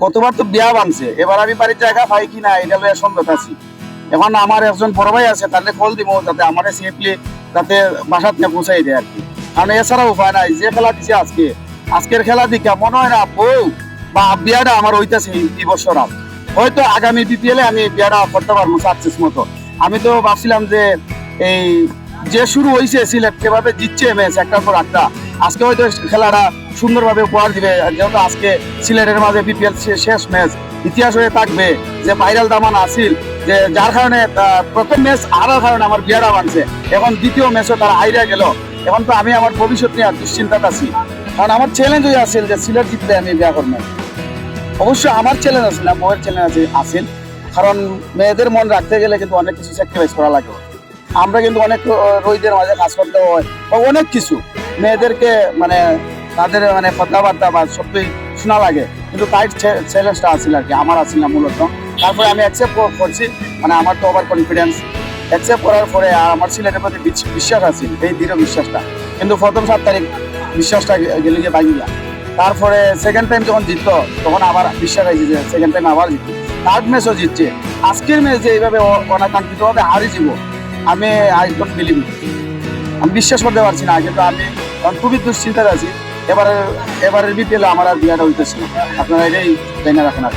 কতবার তো বিয়া বানছে। এবার আমি বাড়ির জায়গা পাই কিনা এটা লয়ে সন্দেহ আছি। এখন আমার একজন বড় ভাই আছে, তাহলে কল দিব যাতে আমার সেফলি যাতে বাসাত নিয়ে পৌঁছাই দেয় আর কি কারণ এছাড়া উপায় নাই, যে খেলা দিছে আজকে, আজকের খেলা দিকে মনে হয় না, বউ বা বিয়াটা আমার হইতেছে এই বছর আর। হয়তো আগামী বিপিএলে আমি বিয়াটা করতে পারব সাকসেস মতো। আমি তো ভাবছিলাম যে এই যে শুরু হয়েছে সিলেট সেভাবে জিতছে ম্যাচ একটার পর একটা আজকে হয়তো খেলাটা সুন্দরভাবে উপহার দিবে, যেহেতু আজকে সিলেটের মাঝে বিপিএল শেষ ম্যাচ ইতিহাস হয়ে থাকবে যে ভাইরাল দামান আসিল, যে যার কারণে প্রথম ম্যাচ হারার কারণে আমার বিয়ারা বানছে। এখন দ্বিতীয় ম্যাচও তারা আইরা গেল। এখন তো আমি আমার ভবিষ্যৎ নিয়ে দুশ্চিন্তাত আছি। কারণ আমার চ্যালেঞ্জ হয়ে আসছিল যে সিলেট জিতলে আমি বিয়া করব। অবশ্যই আমার চ্যালেঞ্জ আছে না, বউয়ের চ্যালেঞ্জ আছে, আসিল। কারণ মেয়েদের মন রাখতে গেলে কিন্তু অনেক কিছু স্যাক্রিফাইস করা লাগে। আমরা কিন্তু অনেক রোহিতের মাঝে কাজ করতে হয়, বা অনেক কিছু। মেয়েদেরকে মানে তাদের মানে কথাবার্তা বা সবই শোনা লাগে। কিন্তু তাই চ্যালেঞ্জটা আসিল আর কি, আমার আসিল না মূলত। তারপরে আমি অ্যাকসেপ্ট করছি মানে আমার তো ওভার কনফিডেন্স অ্যাকসেপ্ট করার পরে আর আমার সিলেটের প্রতি বিশ- বিশ্বাস আছে, এই দৃঢ় বিশ্বাসটা। কিন্তু প্রথম সাত তারিখ বিশ্বাসটা গেলে যে ভাঙিয়া তারপরে সেকেন্ড টাইম যখন জিততো তখন আবার বিশ্বাস আছে যে সেকেন্ড টাইম আবার জিতবে। থার্ড ম্যাচও জিতছে। আজকের ম্যাচ যে এইভাবে অনাকাঙ্ক্ষিতভাবে হারিয়ে যাব, আমি আই ডোন্ট বিলিভ আমি বিশ্বাস করতে পারছি না, কিন্তু আমি এখন খুবই দুশ্চিন্তায় আছি এবারে এবারের বিপিএল আমার আর বিয়াটা হইতেছে আপনারা এটাই জেনে রাখেন আর।